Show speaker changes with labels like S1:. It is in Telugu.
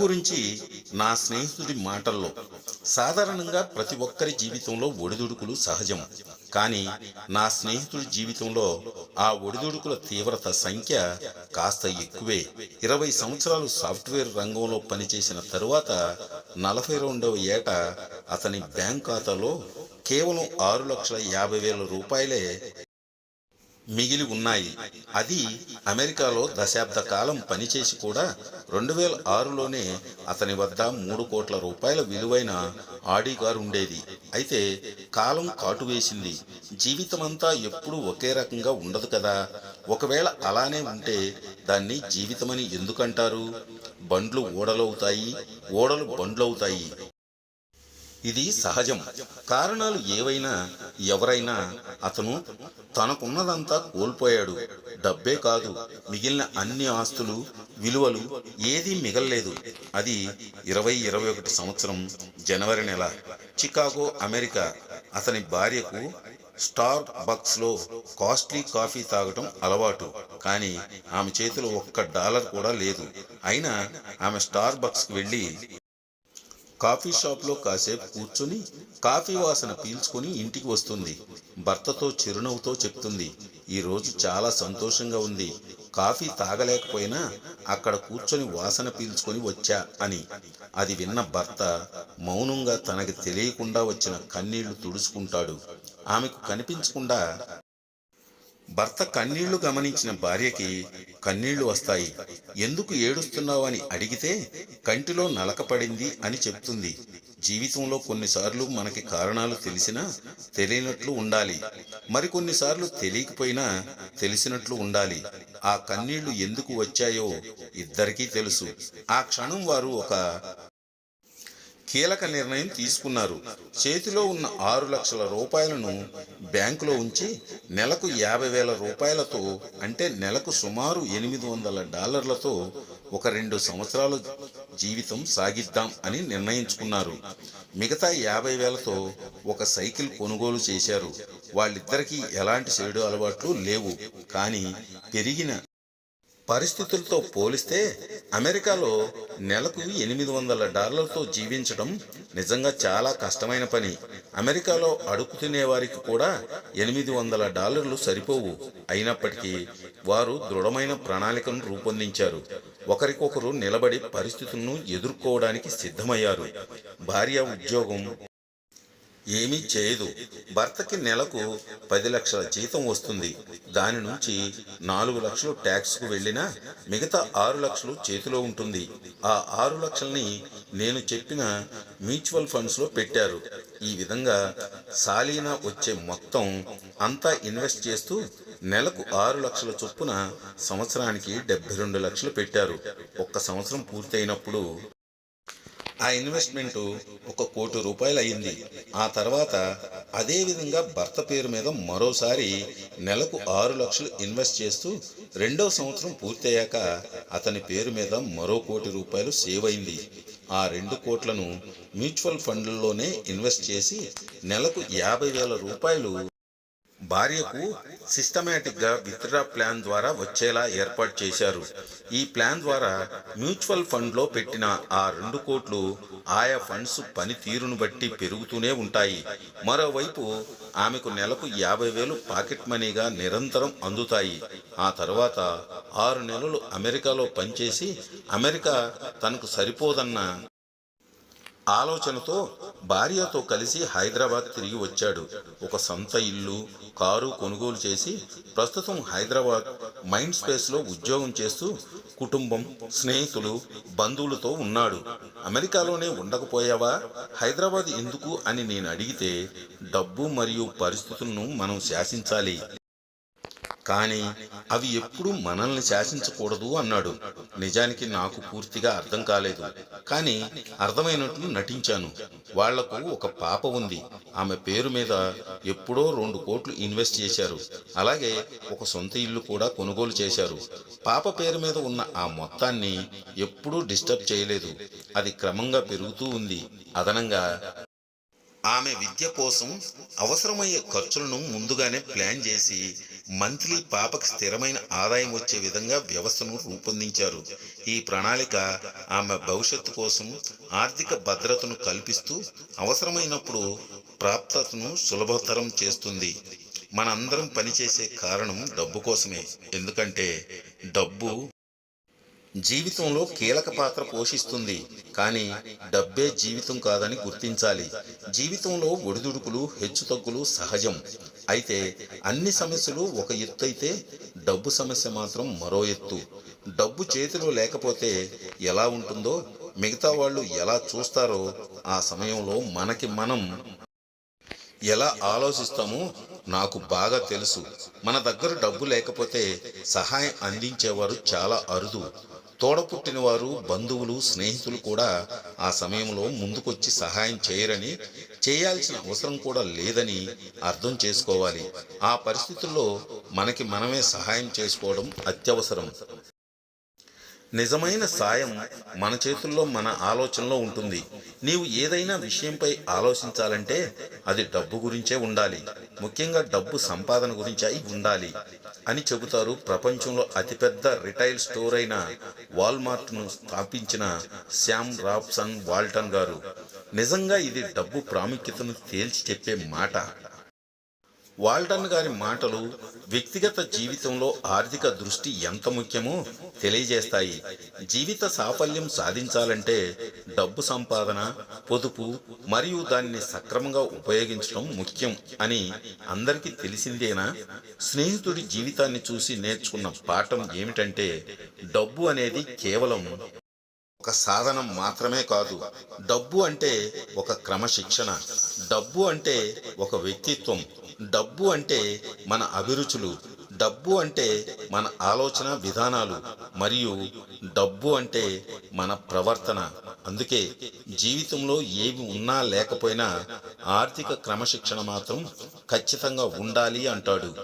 S1: గురించి నా స్నేహితుడి మాటల్లో. సాధారణంగా ప్రతి ఒక్కరి జీవితంలో ఒడిదుడుకులు సహజం. కానీ నా స్నేహితుడి జీవితంలో ఆ ఒడిదుడుకుల తీవ్రత సంఖ్య కాస్త ఎక్కువే. ఇరవై సంవత్సరాలు సాఫ్ట్వేర్ రంగంలో పనిచేసిన తరువాత నలభై రెండవ ఏట అతని బ్యాంక్ ఖాతాలో కేవలం ఆరు లక్షల యాభై వేల రూపాయలే మిగిలి ఉన్నాయి. అది అమెరికాలో దశాబ్ద కాలం పనిచేసి కూడా రెండు వేల ఆరులోనే అతని వద్ద మూడు కోట్ల రూపాయల విలువైన ఆడి కారు ఉండేది. అయితే కాలం కాటు వేసింది జీవితమంతా ఎప్పుడూ ఒకే రకంగా ఉండదు కదా. ఒకవేళ అలానే ఉంటే దాన్ని జీవితమని ఎందుకంటారు? బండ్లు ఓడలవుతాయి ఓడలు బండ్లవుతాయి. ఇది సహజం. కారణాలు ఏవైనా ఎవరైనా అతను తనకున్నదంతా కోల్పోయాడు. డబ్బే కాదు మిగిలిన అన్ని ఆస్తులు విలువలు ఏదీ మిగల్లేదు. అది ఇరవై ఇరవై ఒకటి సంవత్సరం జనవరి నెల. Chicago America. అతని భార్యకు స్టార్ బక్స్లో కాస్ట్లీ కాఫీ తాగటం అలవాటు. కానీ ఆమె చేతిలో ఒక్క డాలర్ కూడా లేదు. అయినా ఆమె స్టార్ బక్స్కి వెళ్ళి కాఫీ షాప్లో కాసేపు కూర్చుని కాఫీ వాసన పీల్చుకుని ఇంటికి వస్తుంది. భర్తతో చిరునవ్వుతో చెప్తుంది ఈరోజు చాలా సంతోషంగా ఉంది. కాఫీ తాగలేకపోయినా అక్కడ కూర్చొని వాసన పీల్చుకొని వచ్చా అని. అది విన్న భర్త మౌనంగా తనకి తెలియకుండా వచ్చిన కన్నీళ్ళు తుడుచుకుంటాడు. ఆమెకు కనిపించకుండా భర్త కన్నీళ్ళు గమనించిన భార్యకి కన్నీళ్ళు వస్తాయి. ఎందుకు ఏడుస్తున్నావు అని అడిగితే కంటిలో నలకపడింది అని చెప్తుంది. జీవితంలో కొన్నిసార్లు మనకి కారణాలు తెలిసినా తెలియనట్లు ఉండాలి. మరికొన్నిసార్లు తెలియకపోయినా తెలిసినట్లు ఉండాలి. ఆ కన్నీళ్ళు ఎందుకు వచ్చాయో ఇద్దరికీ తెలుసు. ఆ క్షణం వారు ఒక కీలక నిర్ణయం తీసుకున్నారు. చేతిలో ఉన్న ఆరు లక్షల రూపాయలను బ్యాంకులో ఉంచి నెలకు యాభై వేల రూపాయలతో అంటే నెలకు సుమారు ఎనిమిది వందల డాలర్లతో ఒక రెండు సంవత్సరాలు జీవితం సాగిద్దాం అని నిర్ణయించుకున్నారు. మిగతా యాభై వేలతో ఒక సైకిల్ కొనుగోలు చేశారు. వాళ్ళిద్దరికీ ఎలాంటి చెడు అలవాట్లు లేవు. కానీ పెరిగిన పరిస్థితులతో పోలిస్తే అమెరికాలో నెలకు ఎనిమిది వందల డాలర్లతో జీవించడం నిజంగా చాలా కష్టమైన పని. అమెరికాలో అడుగు తినేవారికి కూడా ఎనిమిది వందల డాలర్లు సరిపోవు. అయినప్పటికీ వారు దృఢమైన ప్రణాళికను రూపొందించారు. ఒకరికొకరు నిలబడి పరిస్థితులను ఎదుర్కోవడానికి సిద్ధమయ్యారు. భార్య ఉద్యోగం ఏమీ చేయదు. భర్తకి నెలకు పది లక్షల జీతం వస్తుంది. దాని నుంచి నాలుగు లక్షలు ట్యాక్స్కు వెళ్ళినా మిగతా ఆరు లక్షలు చేతిలో ఉంటుంది. ఆ ఆరు లక్షల్ని నేను చెప్పిన మ్యూచువల్ ఫండ్స్లో పెట్టారు. ఈ విధంగా సాలీనా వచ్చే మొత్తం అంతా ఇన్వెస్ట్ చేస్తూ నెలకు ఆరు లక్షల చొప్పున సంవత్సరానికి డెబ్బై రెండు లక్షలు పెట్టారు. ఒక్క సంవత్సరం పూర్తయినప్పుడు ఆ ఇన్వెస్ట్మెంట్ ఒక కోటి రూపాయలు అయింది ఆ తర్వాత అదేవిధంగా భర్త పేరు మీద మరోసారి నెలకు ఆరు లక్షలు ఇన్వెస్ట్ చేస్తూ రెండో సంవత్సరం పూర్తయ్యాక అతని పేరు మీద మరో కోటి రూపాయలు సేవ్ అయింది. ఆ రెండు కోట్లను మ్యూచువల్ ఫండ్లలోనే ఇన్వెస్ట్ చేసి నెలకు యాభై వేల రూపాయలు భార్యకు సిస్టమేటిక్గా విత్డ్రా ప్లాన్ ద్వారా వచ్చేలా ఏర్పాటు చేశారు. ఈ ప్లాన్ ద్వారా మ్యూచువల్ ఫండ్లో పెట్టిన ఆ రెండు కోట్లు ఆయా ఫండ్స్ పనితీరును బట్టి పెరుగుతూనే ఉంటాయి. మరోవైపు ఆమెకు నెలకు యాభై వేలు పాకెట్ మనీగా నిరంతరం అందుతాయి. ఆ తర్వాత ఆరు నెలలు అమెరికాలో పనిచేసి అమెరికా తనకు సరిపోదన్న ఆలోచనతో భార్యతో కలిసి హైదరాబాద్ తిరిగి వచ్చాడు. ఒక సొంత ఇల్లు కారు కొనుగోలు చేసి ప్రస్తుతం హైదరాబాద్ మైండ్ స్పేస్లో ఉద్యోగం చేస్తూ కుటుంబం స్నేహితులు బంధువులతో ఉన్నాడు. అమెరికాలోనే ఉండకపోయావా? హైదరాబాద్ ఎందుకు అని నేను అడిగితే డబ్బు మరియు పరిస్థితులను మనం శాసించాలి. కానీ అవి ఎప్పుడూ మనల్ని శాసించకూడదు అన్నాడు. నిజానికి నాకు పూర్తిగా అర్థం కాలేదు. కానీ అర్థమైనట్లు నటించాను. వాళ్ళకు ఒక పాప ఉంది. ఆమె పేరు మీద ఎప్పుడో రెండు కోట్లు ఇన్వెస్ట్ చేశారు. అలాగే ఒక సొంత ఇల్లు కూడా కొనుగోలు చేశారు. పాప పేరు మీద ఉన్న ఆ మొత్తాన్ని ఎప్పుడూ డిస్టర్బ్ చేయలేదు. అది క్రమంగా పెరుగుతూ ఉంది. అదనంగా ఆమె విద్య కోసం అవసరమయ్యే ఖర్చులను ముందుగానే ప్లాన్ చేసి మంత్లీ పాపకి స్థిరమైన ఆదాయం వచ్చే విధంగా వ్యవస్థను రూపొందించారు. ఈ ప్రణాళిక ఆమె భవిష్యత్తు కోసం ఆర్థిక భద్రతను కల్పిస్తూ అవసరమైనప్పుడు ప్రాప్తతను సులభతరం చేస్తుంది. మనందరం పనిచేసే కారణం డబ్బు కోసమే. ఎందుకంటే డబ్బు జీవితంలో కీలక పాత్ర పోషిస్తుంది. కానీ డబ్బే జీవితం కాదని గుర్తించాలి. జీవితంలో ఒడిదుడుకులు హెచ్చుతగ్గులు సహజం. అయితే అన్ని సమస్యలు ఒక ఎత్తు అయితే డబ్బు సమస్య మాత్రం మరో ఎత్తు. డబ్బు చేతిలో లేకపోతే ఎలా ఉంటుందో మిగతా వాళ్ళు ఎలా చూస్తారో ఆ సమయంలో మనకి మనం ఎలా ఆలోచిస్తామో నాకు బాగా తెలుసు. మన దగ్గర డబ్బు లేకపోతే సహాయం అందించేవారు చాలా అరుదు. తోడపుట్టిన వారు బంధువులు స్నేహితులు కూడా ఆ సమయంలో ముందుకొచ్చి సహాయం చేయరని చేయాల్సిన అవసరం కూడా లేదని అర్థం చేసుకోవాలి. ఆ పరిస్థితుల్లో మనకి మనమే సహాయం చేసుకోవడం అత్యవసరం. నిజమైన సాయం మన చేతుల్లో మన ఆలోచనలో ఉంటుంది. నీవు ఏదైనా విషయంపై ఆలోచించాలంటే అది డబ్బు గురించే ఉండాలి. ముఖ్యంగా డబ్బు సంపాదన గురించి అయి ఉండాలి. అని చెబుతారు. ప్రపంచంలో అతిపెద్ద రిటైల్ స్టోర్ అయిన వాల్మార్ట్ను స్థాపించిన శామ్ రాబ్సన్ వాల్టన్ గారు. నిజంగా ఇది డబ్బు ప్రాముఖ్యతను తేల్చి చెప్పే మాట. వాల్టన్ గారి మాటలు వ్యక్తిగత జీవితంలో ఆర్థిక దృష్టి ఎంత ముఖ్యమో తెలియజేస్తాయి. జీవిత సాఫల్యం సాధించాలంటే డబ్బు సంపాదన పొదుపు మరియు దానిని సక్రమంగా ఉపయోగించడం ముఖ్యం అని అందరికీ తెలిసిందేనా? స్నేహితుడి జీవితాన్ని చూసి నేర్చుకున్న పాఠం ఏమిటంటే డబ్బు అనేది కేవలం ఒక సాధనం మాత్రమే కాదు. డబ్బు అంటే ఒక క్రమశిక్షణ డబ్బు అంటే ఒక వ్యక్తిత్వం డబ్బు అంటే మన అభిరుచులు డబ్బు అంటే మన ఆలోచన విధానాలు మరియు డబ్బు అంటే మన ప్రవర్తన. అందుకే జీవితంలో ఏవి ఉన్నా లేకపోయినా ఆర్థిక క్రమశిక్షణ మాత్రం ఖచ్చితంగా ఉండాలి అంటాడు.